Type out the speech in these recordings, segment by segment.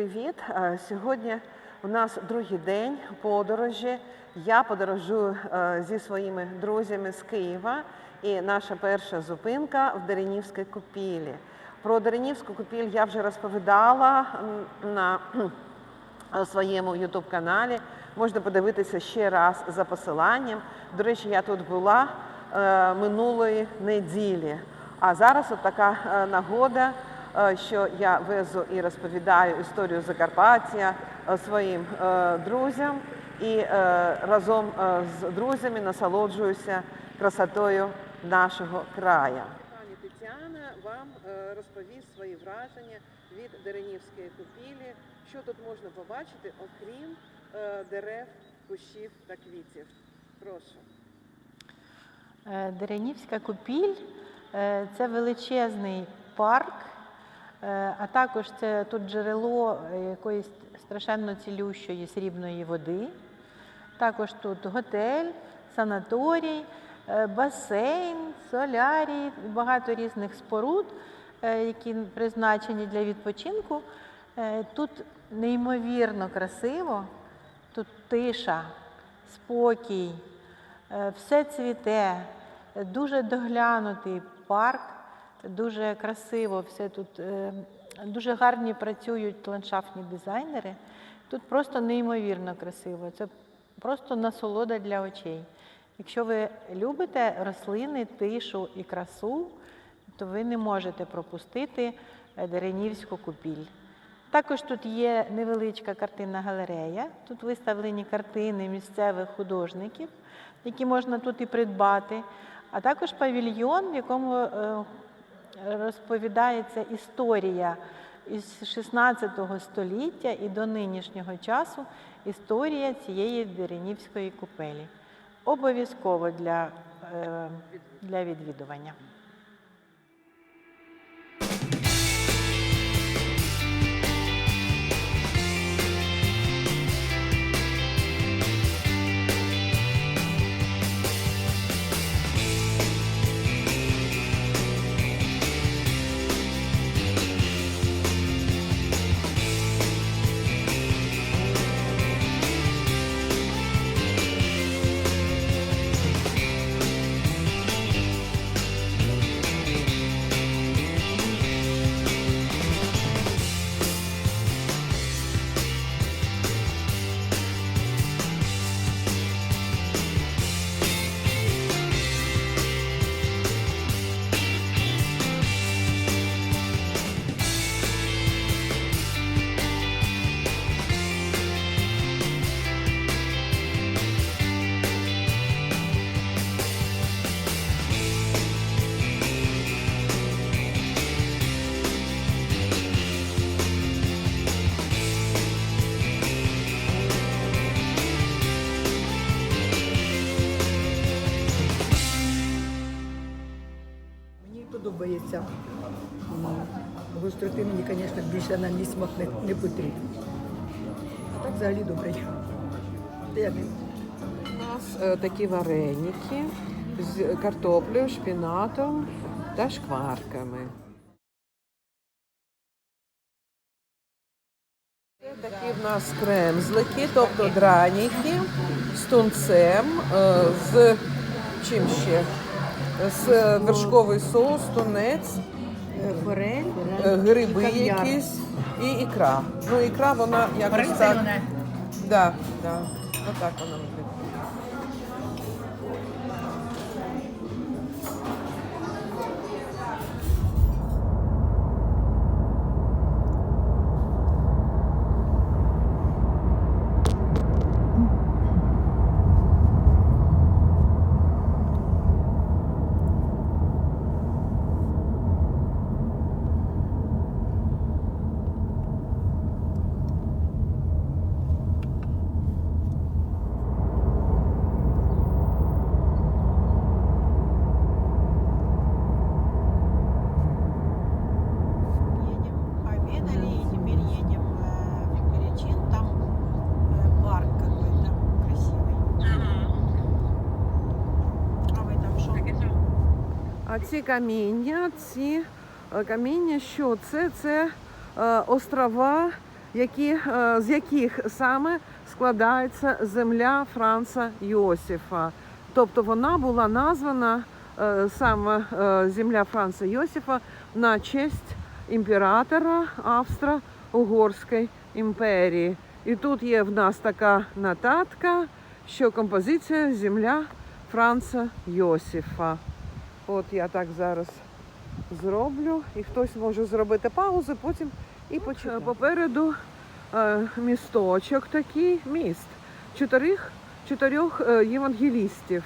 привіт! Е, Сьогодні у нас другий день подорожі. Я подорожую е, зі своїми друзями з Києва. І наша перша зупинка в Деренівській купілі. Про Деренівську купіль я вже розповідала на своєму youtube каналі. Можна подивитися ще раз за посиланням. До речі, я тут була е, минулої неділі. А зараз от така е, нагода, е, що я везу і розповідаю історію Закарпаття е, своїм е, друзям і е, разом е, з друзями насолоджуюся красотою нашого краю. Пані Тетяна вам е, розповість свої враження від Деренівської купілі. Що тут можна побачити, окрім е, дерев, кущів та квітів? Прошу. Е, Деренівська купіль е, це величезний парк, е, а також це тут джерело е, якоїсь страшенно цілющої срібної води. Також тут готель, санаторій, е, басейн, солярій, багато різних споруд, е, які призначені для відпочинку. Е, Тут неймовірно красиво, тут тиша, спокій, Е, все цвіте, е, дуже доглянутий парк, дуже красиво, все тут е, дуже гарні працюють ландшафтні дизайнери. Тут просто неймовірно красиво. Це просто насолода для очей. Якщо ви любите рослини, тишу і красу, то ви не можете пропустити е, Деренівську купіль. Також тут є невеличка картинна галерея. Тут виставлені картини місцевих художників, які можна тут і придбати, а також павільйон, в якому е, розповідається історія із 16 століття і до нинішнього часу історія цієї Деренівської купелі. Обов'язково для, е, для відвідування. Подобається. Гостроти мені, звісно, більше на мій смак не, не потрібно. А так взагалі добре. Я У нас е, такі вареники з картоплею, шпінатом та шкварками. Такі в нас кремзлики, тобто драніки з тунцем, е, з чим ще? З вершковий соус, тунець, Е, Форель, е, гриби кав'яр. якісь і ікра. Ну, ікра вона якось так. Да, да. Отак вона виглядає. Ці каміння, ці е, каміння, що це? Це е, острова які, е, з яких саме складається земля Франца Йосифа. Тобто вона була названа саме земля Франца Йосифа на честь імператора Австро-Угорської імперії. І тут є в нас така нотатка, що композиція земля Франца Йосифа. От я так зараз зроблю, і хтось може зробити паузу, потім і почати. Попереду е, місточок такий, міст чотирьох, чотирьох е, євангелістів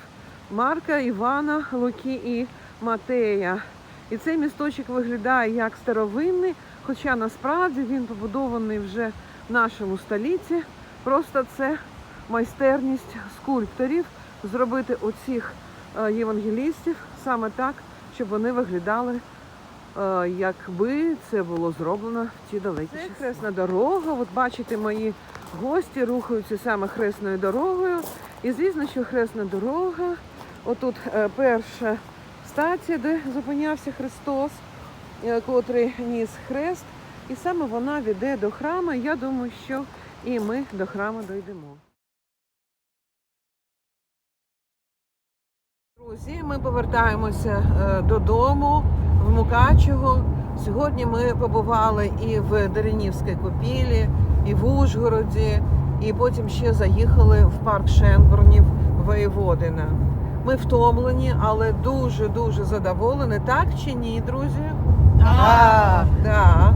Марка, Івана, Луки і Матея. І цей місточок виглядає як старовинний, хоча насправді він побудований вже в нашому столітті. Просто це майстерність скульпторів зробити оцих е, євангелістів саме так, щоб вони виглядали, е, якби це було зроблено в ті далекі. Це хресна дорога. От бачите, мої гості рухаються саме хресною дорогою. І звісно, що хресна дорога, отут е, перша стація, де зупинявся Христос, е, котрий ніс хрест, і саме вона веде до храму. Я думаю, що і ми до храму дійдемо. Друзі, ми повертаємося е, додому в Мукачево. Сьогодні ми побували і в Деренівській купілі, і в Ужгороді, і потім ще заїхали в парк Шенбурнів Воєводина. Ми втомлені, але дуже дуже задоволені. Так чи ні, друзі? Так. так.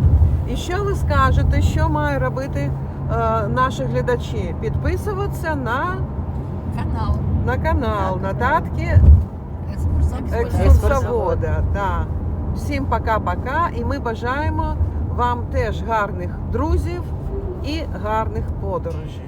І що ви скажете, що має робити е, наші глядачі? Підписуватися на, Канал. на канал, на татки. Екскурсовода. Да. Всім пока-пока. І ми бажаємо вам теж гарних друзів і гарних подорожей.